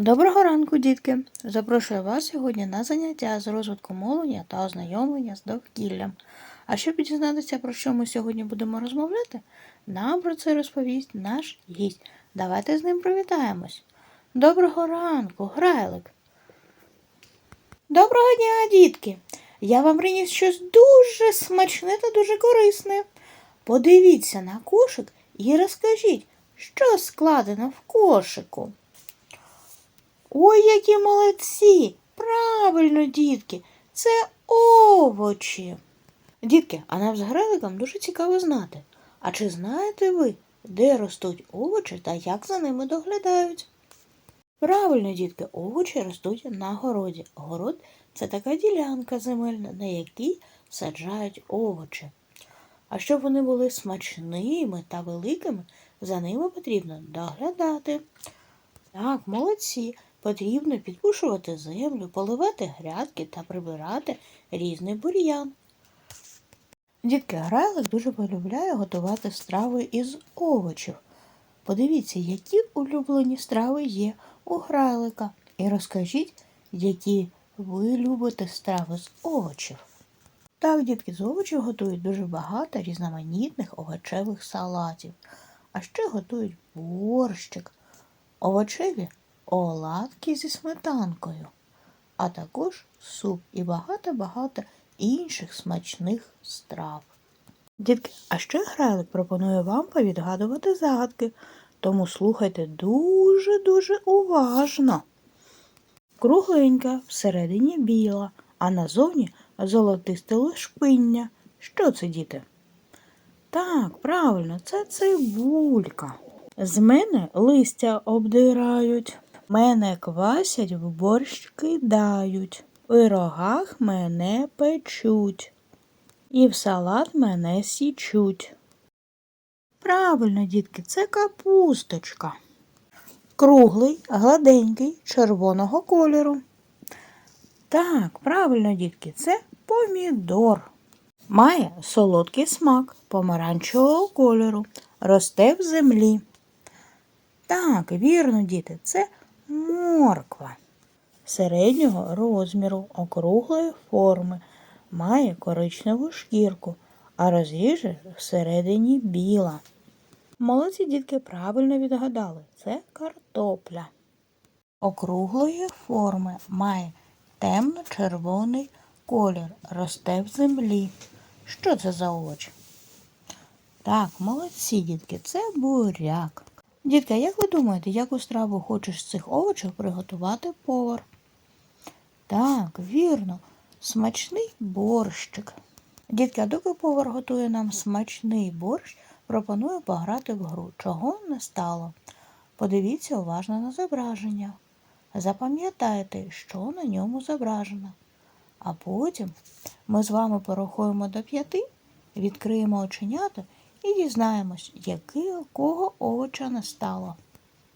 Доброго ранку, дітки! Запрошую вас сьогодні на заняття з розвитку мовлення та ознайомлення з довкіллям. А щоб дізнатися, про що ми сьогодні будемо розмовляти, нам про це розповість наш гість. Давайте з ним привітаємось. Доброго ранку, Грайлик! Доброго дня, дітки! Я вам приніс щось дуже смачне та дуже корисне. Подивіться на кошик і розкажіть, що складено в кошику. Ой, які молодці! Правильно, дітки, це овочі. Дітки, а нам з Греликом дуже цікаво знати. А чи знаєте ви, де ростуть овочі та як за ними доглядають? Правильно, дітки, овочі ростуть на городі. Город це така ділянка земельна, на якій саджають овочі. А щоб вони були смачними та великими, за ними потрібно доглядати. Так, молодці. Потрібно підпушувати землю, поливати грядки та прибирати різний бур'ян. Дітки Грайлик дуже полюбляє готувати страви із овочів. Подивіться, які улюблені страви є у Грайлика. І розкажіть, які ви любите страви з овочів. Так, дітки, з овочів готують дуже багато різноманітних овочевих салатів, а ще готують борщик, овочеві оладки зі сметанкою, а також суп і багато-багато інших смачних страв. Дітки, а ще Грайлик пропонує вам повідгадувати загадки, тому слухайте дуже-дуже уважно. Кругленька, всередині біла, а назовні золотисте лишпиння. Що це, діти? Так, правильно, це цибулька. З мене листя обдирають, мене квасять, в борщ кидають, в пирогах мене печуть, і в салат мене січуть. Правильно, дітки, це капусточка. Круглий, гладенький, червоного кольору. Так, правильно, дітки, це помідор. Має солодкий смак помаранчевого кольору, росте в землі. Так, вірно, діти, це морква. Середнього розміру, округлої форми, має коричневу шкірку, а розріже всередині біла. Молодці дітки правильно відгадали, це картопля. Округлої форми має темно-червоний колір, росте в землі. Що це за овоч? Так, молодці, дітки, це буряк. Дітки, як ви думаєте, яку страву хочеш з цих овочів приготувати повар? Так, вірно, смачний борщик. Дітки, а доки повар готує нам смачний борщ, пропоную пограти в гру. Чого не стало? Подивіться уважно на зображення. Запам'ятайте, що на ньому зображено. А потім ми з вами порахуємо до п'яти, відкриємо оченята і дізнаємось, якого овоча не стало.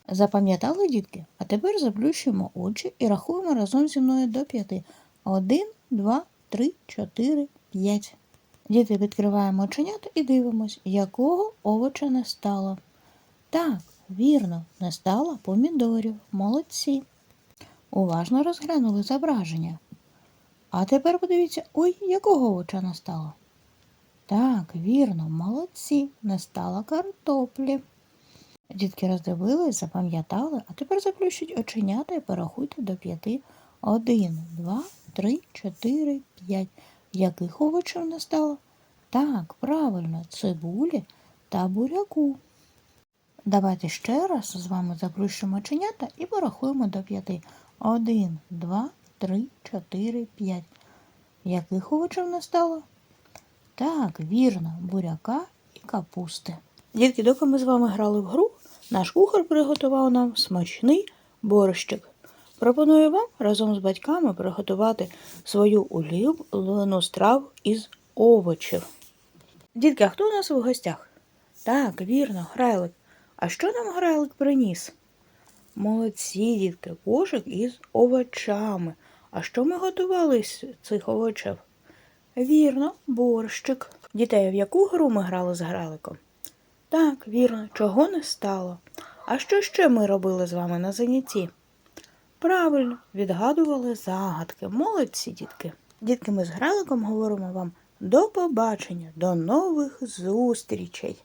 Запам'ятали, дітки? А тепер заплющуємо очі і рахуємо разом зі мною до п'яти. Один, два, три, чотири, п'ять. Діти відкриваємо оченята і дивимось, якого овоча не стало. Так, вірно, не стало помідорів. Молодці. Уважно розглянули зображення. А тепер подивіться, ой, якого овоча не стало. Так, вірно, молодці, не стало картоплі. Дітки роздивились, запам'ятали, а тепер заплющіть оченята і порахуйте до п'яти. Один, два, три, чотири, п'ять. Яких овочів не стало? Так, правильно, цибулі та буряку. Давайте ще раз з вами заплющимо оченята і порахуємо до п'яти. Один, два, три, чотири, п'ять. Яких овочів не стало? Так, вірно, буряка і капусти. Дітки, доки ми з вами грали в гру, наш кухар приготував нам смачний борщик. Пропоную вам разом з батьками приготувати свою улюблену страву із овочів. Дітки, а хто у нас в гостях? Так, вірно, грайлик. А що нам грайлик приніс? Молодці, дітки, кошик із овочами. А що ми готували з цих овочів? Вірно, борщик. Дітей, в яку гру ми грали з граликом? Так, вірно, чого не стало. А що ще ми робили з вами на занятті? Правильно, відгадували загадки. Молодці, дітки. Дітки, ми з Граликом говоримо вам до побачення, до нових зустрічей.